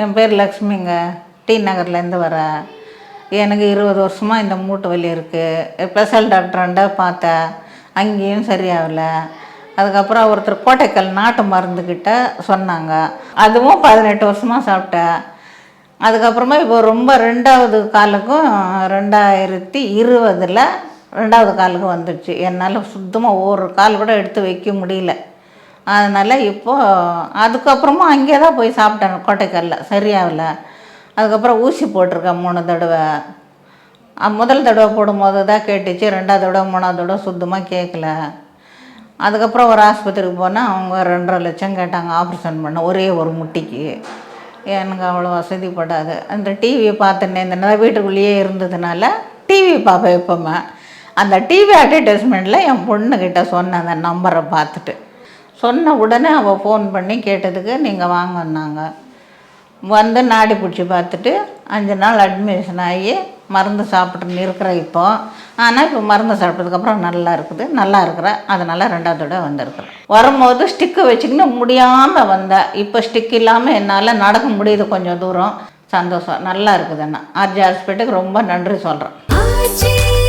என் பேர் லக்ஷ்மிங்க. டி நகர்லேருந்து வரேன் எனக்கு இருபது வருஷமாக இந்த மூட்டு வலி இருக்குது ஸ்பெஷல் டாக்டர்ண்ட பார்த்தேன். அங்கேயும் சரியாகல. அதுக்கப்புறம் ஒருத்தர் கோட்டைக்கல் நாட்டு மருந்துக்கிட்ட சொன்னாங்க. அதுவும் பதினெட்டு வருஷமாக சாப்பிட்டேன். அதுக்கப்புறமா இப்போ ரொம்ப ரெண்டாவது காலுக்கும் ரெண்டாயிரத்தி இருபதில் ரெண்டாவது காலுக்கு வந்துடுச்சு. என்னால் சுத்தமாக ஒரு கால் கூட எடுத்து வைக்க முடியல. அதனால் இப்போது அதுக்கப்புறமா அங்கே தான் போய் சாப்பிட்டேன் கோட்டைக்கல்ல. சரியாகல. அதுக்கப்புறம் ஊசி போட்டிருக்கேன் மூணு தடவை. முதல் தடவை போடும்போது தான் கேட்டுச்சு ரெண்டாவது தடவை மூணாவது தடவை சுத்தமாக கேட்கல. அதுக்கப்புறம் ஒரு ஆஸ்பத்திரிக்கு போனால் அவங்க ரெண்டரை லட்சம் கேட்டாங்க ஆப்ரேஷன் பண்ண ஒரே ஒரு முட்டிக்கு. எனக்கு அவ்வளோ வசதிப்படாது. அந்த டிவியை பார்த்துன்னே இந்த வீட்டுக்குள்ளேயே இருந்ததுனால டிவி பார்ப்பேன் எப்போவுமே. அந்த டிவி அட்வர்டைஸ்மெண்ட்டில் என் பொண்ணுக்கிட்ட சொன்னேன் அந்த நம்பரை பார்த்துட்டு. சொன்ன உடனே அவள் ஃபோன் பண்ணி கேட்டதுக்கு நீங்கள் வாங்கன்னாங்க வந்து நாடி பிடிச்சி பார்த்துட்டு அஞ்சு நாள் அட்மிஷன் ஆகி மருந்து சாப்பிட்டு இருக்கிறேன் இப்போ. ஆனால் இப்போ மருந்து சாப்பிட்டதுக்கப்புறம் நல்லா இருக்குது. நல்லா இருக்கிறேன் அதனால் ரெண்டாவது தடவை வந்திருக்கிறேன். வரும்போது ஸ்டிக்கு வச்சுக்கின்னு முடியாமல் வந்தேன் இப்போ ஸ்டிக் இல்லாமல் என்னால் நடக்க முடியுது கொஞ்சம் தூரம். சந்தோஷம். நல்லா இருக்குதுண்ணா ஆர்ஜி ஹாஸ்பிட்டலுக்கு ரொம்ப நன்றி சொல்கிறேன்